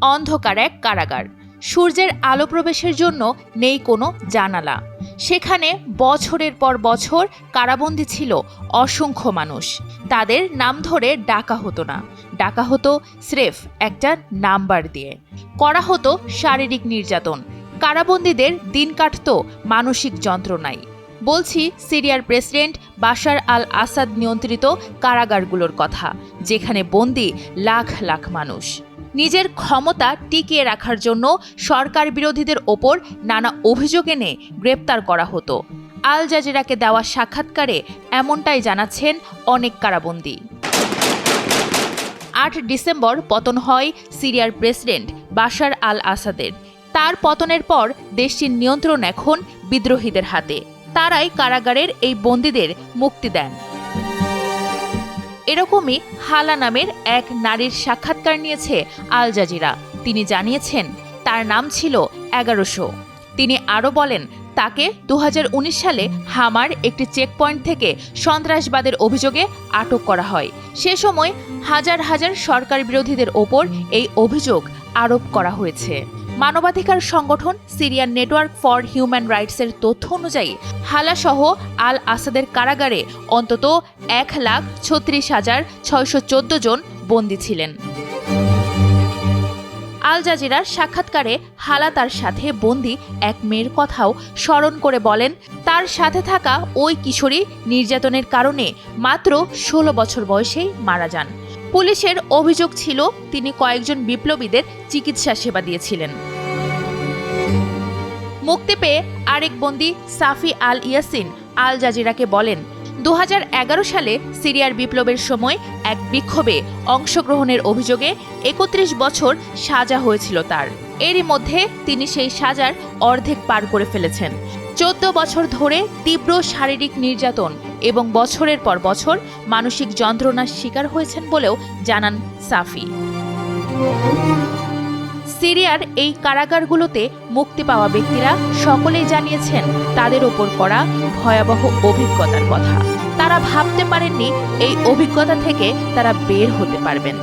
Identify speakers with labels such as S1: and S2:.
S1: অন্ধকার এক কারাগার। সূর্যের আলো প্রবেশের জন্য নেই কোনো জানালা। সেখানে বছরের পর বছর কারাবন্দী ছিল অসংখ্য মানুষ। তাদের নাম ধরে ডাকা হতো না। ডাকা হতো স্রেফ একটা নাম্বার দিয়ে। করা হতো শারীরিক নির্যাতন। কারাবন্দীদের দিন কাটত মানসিক যন্ত্রণায়। বলছি সিরিয়ার প্রেসিডেন্ট বাশার আল আসাদ নিয়ন্ত্রিত কারাগারগুলোর কথা, যেখানে বন্দি লাখ লাখ মানুষ। নিজের ক্ষমতা টিকিয়ে রাখার জন্য সরকার বিরোধীদের ওপর নানা অভিযোগ এনে গ্রেপ্তার করা হতো। আল জাজিরাকে দেওয়া সাক্ষাৎকারে এমনটাই জানাচ্ছেন অনেক কারাবন্দী। আট ডিসেম্বর পতন হয় সিরিয়ার প্রেসিডেন্ট বাশার আল আসাদের তার পতনের পর দেশটির নিয়ন্ত্রণ এখন বিদ্রোহীদের হাতে। তারাই কারাগারের এই বন্দীদের মুক্তি দেন। এরকমই হালা নামের এক নারীর সাক্ষাৎকার নিয়েছে আল জাজিরা। তিনি জানিয়েছেন, তার নাম ছিল এগারোশো। তিনি আরও বলেন, তাকে দু হাজার উনিশ সালে হামার একটি চেকপয়েন্ট থেকে সন্ত্রাসবাদের অভিযোগে আটক করা হয়। সে সময় হাজার হাজার সরকার বিরোধীদের ওপর এই অভিযোগ আরোপ করা হয়েছে। মানবাধিকার সংগঠন সিরিয়ান নেটওয়ার্ক ফর হিউম্যান রাইটসের তথ্য অনুযায়ী হালাসহ আল আসাদের কারাগারে অন্তত এক লাখ ছত্রিশ হাজার ছয়শো জন বন্দী ছিলেন। আল জাজিরার সাক্ষাৎকারে হালা তার সাথে বন্দি এক মেয়ের কথাও স্মরণ করে বলেন, তার সাথে থাকা ওই কিশোরী নির্যাতনের কারণে মাত্র ষোলো বছর বয়সেই মারা যান। পুলিশের অভিযোগ ছিল তিনি কয়েকজন বিপ্লবীদের চিকিৎসা সেবা দিয়েছিলেন। মুক্তি পেয়ে আরেক বন্দি সাফি আল ইয়াসিন আল জাজিরাকে বলেন দু হাজার এগারো সালে সিরিয়ার বিপ্লবের সময় এক বিক্ষোভে অংশগ্রহণের অভিযোগে একত্রিশ বছর সাজা হয়েছিল তার। এরই মধ্যে তিনি সেই সাজার অর্ধেক পার করে ফেলেছেন। চোদ্দ বছর ধরে তীব্র শারীরিক নির্যাতন এবং বছরের পর বছর মানসিক যন্ত্রণার শিকার হয়েছেন বলেও জানান সাফি। সিরিয়ার এই কারাগারগুলোতে মুক্তি পাওয়া ব্যক্তিরা সকলেই জানিয়েছেন তাদের ওপর করা ভয়াবহ অভিজ্ঞতার কথা। তারা ভাবতে পারেননি এই অভিজ্ঞতা থেকে তারা বের হতে পারবেন।